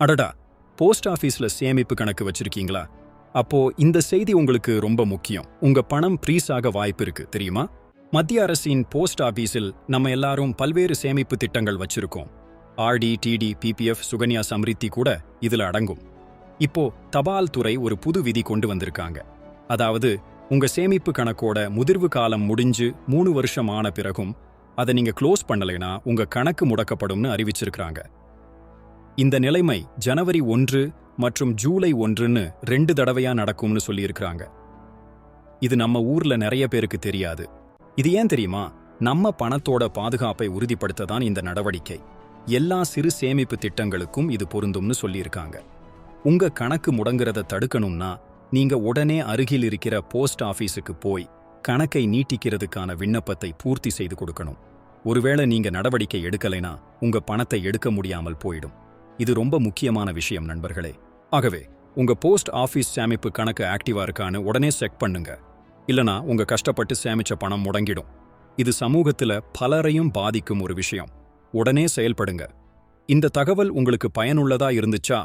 அடடா போஸ்ட் ஆபீஸ்ல சேமிப்பு கணக்கு வச்சிருக்கீங்களா? அப்போ இந்த செய்தி உங்களுக்கு ரொம்ப முக்கியம். உங்க பணம் ஃப்ரீஸ் ஆக வாய்ப்பு இருக்கு தெரியுமா? மத்திய அரசின் போஸ்ட் ஆபீஸில் நம்ம எல்லாரும் பல்வேறு சேமிப்பு திட்டங்கள் வச்சிருக்கோம். RD TD PPF Sukanya Samriddhi கூட இதுல அடங்கும். இப்போ தபால் துறை ஒரு புது விதி கொண்டு வந்திருக்காங்க. அதாவது உங்க சேமிப்பு கணக்கோட முதிர்வு காலம் முடிஞ்சு மூணு வருஷம் ஆன பிறகும் அதை நீங்க க்ளோஸ் பண்ணலைனா உங்க கணக்கு முடக்கப்படும்னு அறிவிச்சிருக்கிறாங்க. இந்த நிலைமை ஜனவரி ஒன்று மற்றும் ஜூலை ஒன்றுன்னு ரெண்டு தடவையா நடக்கும்னு சொல்லியிருக்கிறாங்க. இது நம்ம ஊர்ல நிறைய பேருக்கு தெரியாது. இது ஏன் தெரியுமா? நம்ம பணத்தோட பாதுகாப்பை உறுதிப்படுத்த தான் இந்த நடவடிக்கை. எல்லா சிறு சேமிப்பு திட்டங்களுக்கும் இது பொருந்தும்னு சொல்லியிருக்காங்க. உங்க கணக்கு முடங்குறத தடுக்கணும்னா நீங்க உடனே அருகில் இருக்கிற போஸ்ட் ஆபீஸுக்கு போய் கணக்கை நீட்டிக்கிறதுக்கான விண்ணப்பத்தை பூர்த்தி செய்து கொடுக்கணும். ஒருவேளை நீங்க நடவடிக்கை எடுக்கலைனா உங்க பணத்தை எடுக்க முடியாமல் போயிடும். இது ரொம்ப முக்கியமான விஷயம் நண்பர்களே. ஆகவே உங்க போஸ்ட் ஆபீஸ் சேமிப்பு கணக்கு ஆக்டிவா இருக்கான்னு உடனே செக் பண்ணுங்க. இல்லனா உங்க கஷ்டப்பட்டு சேமிச்ச பணம் முடங்கிடும். இது சமூகத்துல பலரையும் பாதிக்கும் ஒரு விஷயம். உடனே செயல்படுங்க. இந்த தகவல் உங்களுக்கு பயனுள்ளதா இருந்துச்சா?